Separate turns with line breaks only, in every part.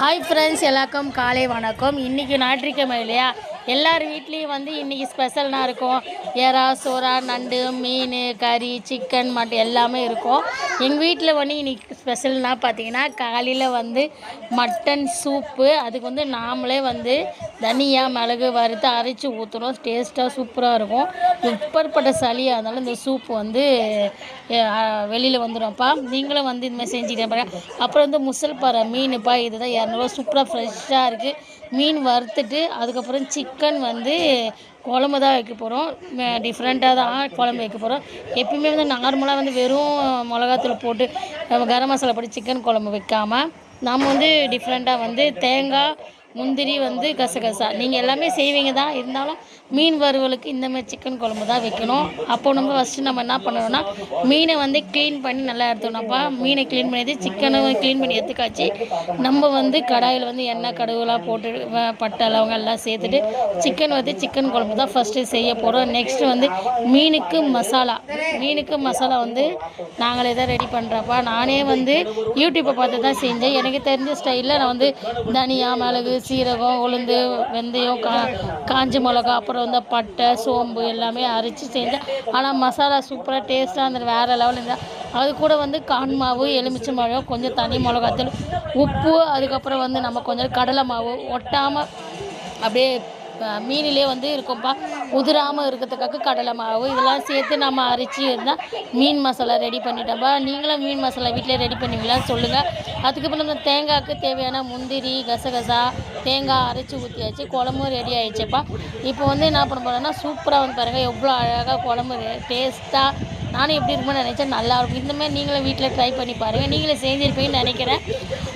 Hi friends எல்லாருக்கும் காலை வணக்கம். இன்றைக்கி ஞாயிற்றுக்கிழமை இல்லையா? எல்லார் வீட்லேயும் வந்து இன்றைக்கி ஸ்பெஷல்னா இருக்கும். எறா சோறா நண்டு மீன் கறி சிக்கன் மட்டன் எல்லாமே இருக்கும். எங்கள் வீட்டில் வந்து இன்றைக்கி ஸ்பெஷல்னா பார்த்தீங்கன்னா காலையில் வந்து மட்டன் சூப்பு அதுக்கு வந்து நாமளே வந்து தனியாக மிளகு வறுத்து அரைச்சி ஊற்றுறோம் டேஸ்ட்டாக சூப்பராக இருக்கும். எப்பேற்பட்ட சளியாக இருந்தாலும் இந்த சூப் வந்து வெளியில் வந்துடும்ப்பா. நீங்களும் வந்து இதுமாதிரி செஞ்சுக்கிட்டே பாருங்கள் அப்புறம் வந்து முசல் பாறை மீனுப்பா இதுதான் இரநூறுவா. சூப்பராக ஃப்ரெஷ்ஷாக இருக்குது மீன் வறுத்துட்டு அதுக்கப்புறம் சிக்கன் வந்து குழம்பு தான் வைக்க போகிறோம் டிஃப்ரெண்ட்டாக தான் குழம்பு வைக்க போகிறோம் எப்பயுமே வந்து நார்மலாக வந்து வெறும் மிளகாத்தூள் போட்டு கரம் மசாலா போட்டு சிக்கன் குழம்பு வைக்காமல் நாம் வந்து டிஃப்ரெண்ட்டாக வந்து தேங்காய் முந்திரி வந்து கசகசா. நீங்கள் எல்லாமே செய்வீங்க தான். இருந்தாலும் மீன் வறுவலுக்கு இந்தமாதிரி சிக்கன் குழம்பு தான் வைக்கணும். அப்போ நம்ம ஃபஸ்ட்டு நம்ம என்ன பண்ணணும்னா மீனை வந்து க்ளீன் பண்ணி நல்லா எடுத்துக்கணும்ப்பா மீனை க்ளீன் பண்ணிட்டு சிக்கனை க்ளீன் பண்ணி எடுத்துக்காச்சு. நம்ம வந்து கடாயில் வந்து எண்ணெய் கடுகுலாம் போட்டு வ- பட்டை லவங்க எல்லாம் சேர்த்துட்டு சிக்கன் வந்து சிக்கன் குழம்பு தான் ஃபஸ்ட்டு செய்ய போகிறோம் நெக்ஸ்ட்டு வந்து மீனுக்கு மசாலா. மீனுக்கு மசாலா வந்து நாங்களே தான் ரெடி பண்ணுறப்பா நானே வந்து யூடியூப்பை பார்த்து தான் செஞ்சேன். எனக்கு தெரிஞ்ச ஸ்டைலில் நான் வந்து தனியா மிளகு சீரகம் உளுந்து வெந்தயம் கா காஞ்ச மிளகா அப்புறம் வந்து பட்டை சோம்பு எல்லாமே அரைச்சி செஞ்சேன். ஆனால் மசாலா சூப்பராக டேஸ்ட்டாக இருந்தது வேறு லெவலில் இருந்தால் அது கூட வந்து கான் மாவு எலுமிச்சை மாவு கொஞ்சம் தனி மிளகாத்தூள் உப்பு அதுக்கப்புறம் வந்து நம்ம கொஞ்சம் கடலை மாவு ஒட்டாமல் அப்படியே மீனிலே வந்து இருக்கும்ப்பா உதிராமல் இருக்கிறதுக்காக கடலை மாவு இதெல்லாம் சேர்த்து நம்ம அரைச்சி இருந்தால் மீன் மசாலா ரெடி பண்ணிட்டோம்ப்பா நீங்களும் மீன் மசாலா வீட்டிலே ரெடி பண்ணுவீங்களான்னு சொல்லுங்கள் அதுக்கப்புறம் இந்த தேங்காய்க்கு தேவையான முந்திரி கசகசா தேங்காய் அரைச்சி ஊற்றியாச்சு குழம்பும் ரெடி ஆயிடுச்சுப்பா. இப்போ வந்து என்ன பண்ண போகிறோன்னா சூப்பராக வந்து பாருங்கள் எவ்வளோ அழகாக குழம்பு டேஸ்ட்டாக நானும் எப்படி இருக்கும்னு நினச்சேன் நல்லா இருக்கும். நீங்களும் வீட்டில் ட்ரை பண்ணி பாருங்கள் நீங்களே செஞ்சுருப்பீங்கன்னு நினைக்கிறேன்.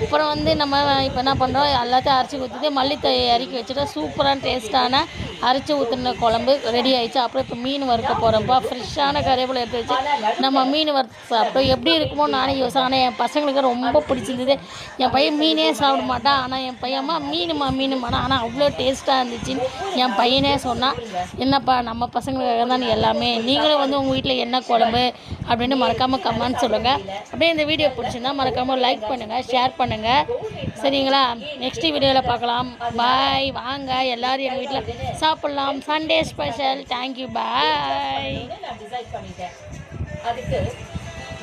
அப்புறம் வந்து நம்ம இப்போ என்ன பண்ணுறோம் எல்லாத்தையும் அரைச்சி ஊற்றிட்டு மல்லித்தழை இறக்கி வச்சுட்டா சூப்பரான டேஸ்ட்டான அரைச்சி ஊற்றின குழம்பு ரெடி ஆயிடுச்சு. அப்புறம் இப்போ மீன் வறுக்க போகிறோம்ப்பா ஃப்ரெஷ்ஷான கறிவேப்பிலை எடுத்து வச்சு நம்ம மீன் வறுத்து சாப்பிட்டோம். எப்படி இருக்குமோ நானே யோசனை ஆனால் என் பசங்களுக்கு ரொம்ப பிடிச்சிருந்தது. என் பையன் மீனே சாப்பிட மாட்டான். ஆனால் என் பையன்மா மீனுமா மீனுமாடா ஆனால் அவ்வளோ டேஸ்ட்டாக இருந்துச்சுன்னு என் பையனே சொன்னான். என்னப்பா நம்ம பசங்களுக்காக தான் எல்லாமே. நீங்களும் வந்து உங்கள் வீட்டில் என்ன குழம்பு? அப்படின்னு மறக்காமல் கமெண்ட் சொல்லுங்கள் அப்படியே இந்த வீடியோ பிடிச்சிருந்தா மறக்காமல் லைக் பண்ணுங்கள் ஷேர் பண்ணுங்கள் சரிங்களா? நெக்ஸ்ட் வீடியோவில் பார்க்கலாம். பாய் வாங்க எல்லோரும் எங்கள் வீட்டில் சாப்பிட்லாம். சண்டே ஸ்பெஷல் தேங்க்யூ பாய்
அதுக்கு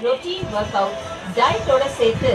ரொட்டீன் ஒர்க் அவுட் டயட்டோட சேர்த்து